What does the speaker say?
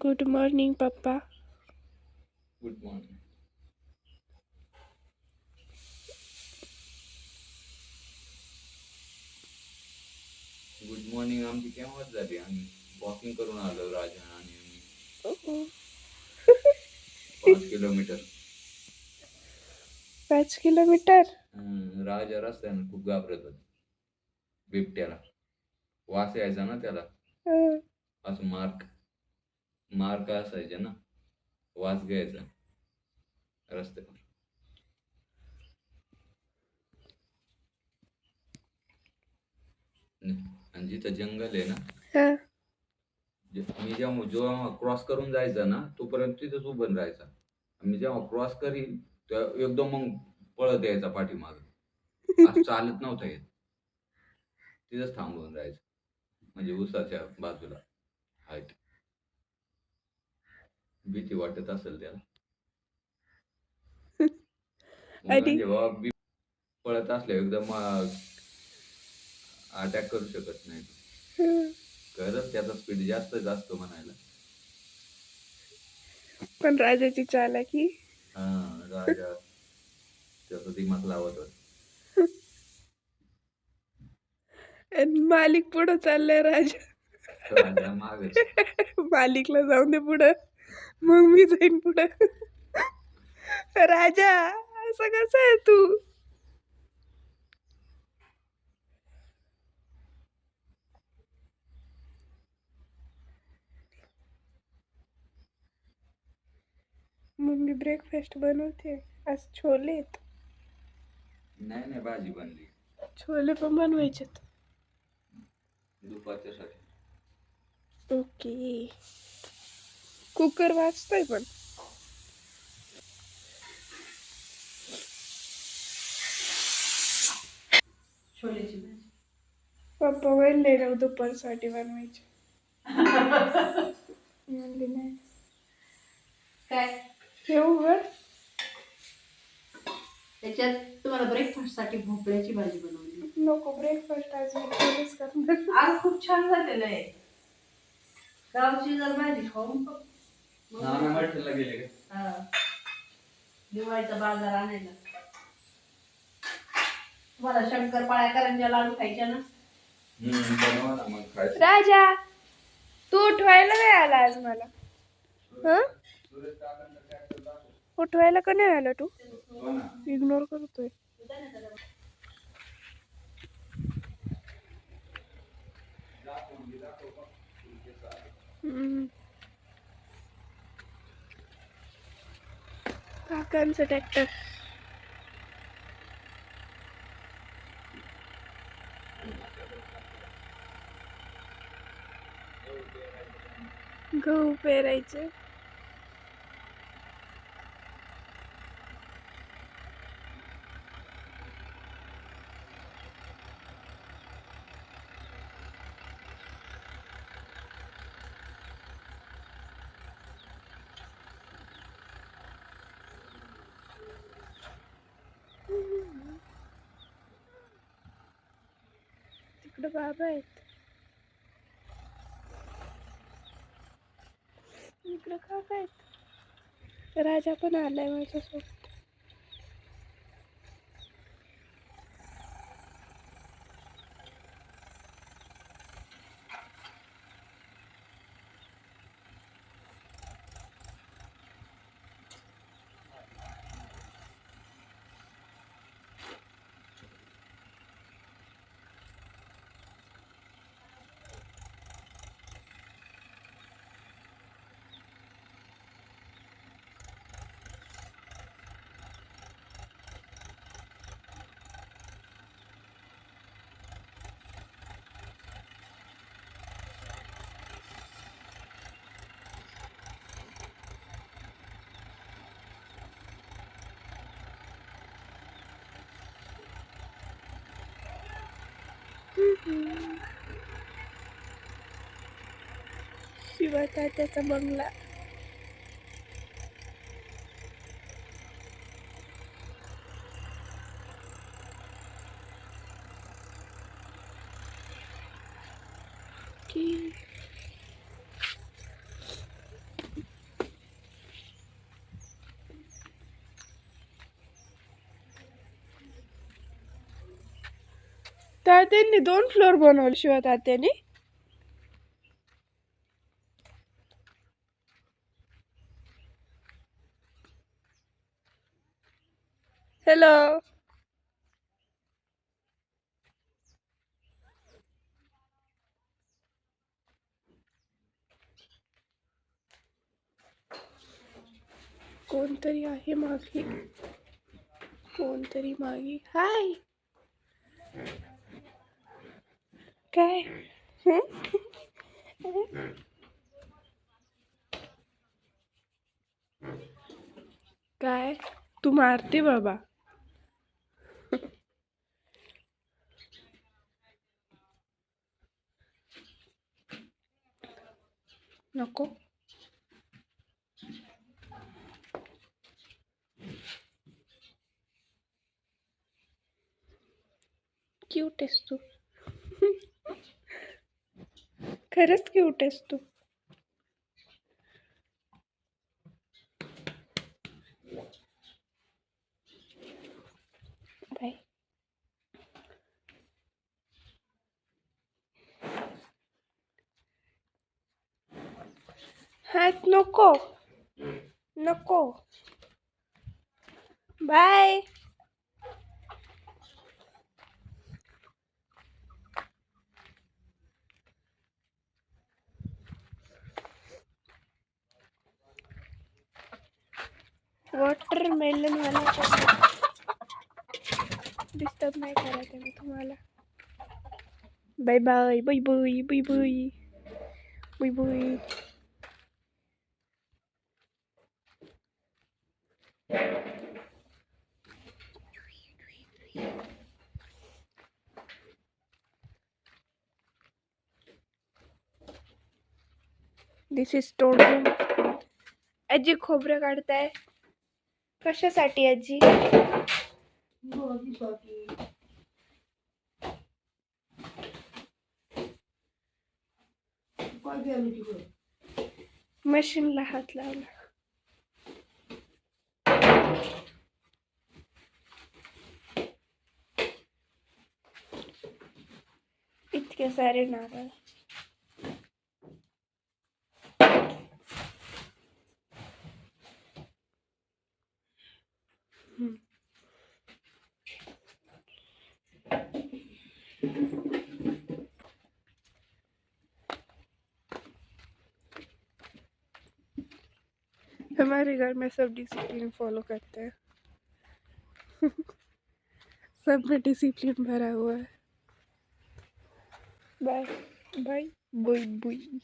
Good morning पप्पा good morning good morning आमची केव्हाच झाली आम्ही वॉकिंग करून आलो राजा आणि आम्ही पाच किलोमीटर। पाच किलोमीटर? हम्म, राजा रस्त्यानं खूप घाबरत होता बिबट्याला। वास यायचा ना त्याला। हं. असं मार्क। मार्क असायचे ना वास घ्यायचा रस्त्यावर आणि जिथं जंगल आहे ना. जे- मी जेव्हा जेव्हा क्रॉस करून जायचा ना तोपर्यंत तिथंच उभं राहायचा. मी जेव्हा क्रॉस करीन तेव्हा एकदम मग पळत यायचा पाठीमाग. चालत नव्हता येत. तिथंच थांबून राहायचं. म्हणजे उसाच्या बाजूला. हायत भीती वाटत असेल त्याला. मग आणि- बाबा बी पळत असले एकदम अटॅक करू शकत नाही. खरंच त्याचा स्पीड जास्तच असतो म्हणायला. पण राजाची चालाकी हा राजा त्याचा दिमाग लावत होता. आणि मालिक पुढं चाललाय राजा. राजा मागच मालिकला जाऊन दे पुढं. मग मी जाईन पुढं. राजा असं कसं आहे तू? मम्मी ब्रेकफास्ट बनवते. आज छोले आहेत. नाही नाही भाजी बनली. छोले पण दुपारच्यासाठी. ओके. कुकर वाजतोय पण. छोलेची भाजी. पप्पा म्हणले ना दुपारसाठी बनवायचे. म्हणली नाही. काय? ठेवू बर त्याच्यात तुम्हाला ब्रेकफास्टसाठी भोपळ्याची भाजी बनवली. नको ब्रेकफास्ट आज मी करणार. आज खूप छान झालेलं आहे. गावची जर भाजी खाऊन बघ. मग नाना गेले का? हा. दिवाळीचा बाजार आणायला. तुम्हाला शंकरपाळ्या करंजा लाडू खायच्या ना? हम्म बनवा ना मग खायचं. राजा तू उठवायला नाही आला आज मला. हं? उठवायला का नाही आला तू? हो ना. इग्नोर करतोय. हम्म. काकांचं ट्रॅक्टर गहू पेरायचे. तिकडे बाबा आहेत. इकडे काका आहेत. राजा पण आलाय माझ्यासोबत. शिवा तात्याचा बंगला की तात्यांनी दोन फ्लोर बनवले शिवा तात्यानी हॅलो कोणतरी आहे मागे? कोणतरी मागे? हाय हं? काय तू मारते बाबा नको क्यूट आहेस तू खरंच क्यूट आहेस तू. बाय. हात नको. नको. बाय. वॉटरमेलन वाला डिस्टर्ब नाही करायचं मी तुम्हाला bye bye bye bye bye bye bye bye this is stone आजी खोबरं काढताय आजी. काय गेलं तिकडं? मशीनला हात लावला इतके सारे नारळ हम्म. हमारे घर में सब डिसिप्लिन फॉलो करते हैं। सब में डिसिप्लिन भरा हुआ है। बाय बाय बुई बुई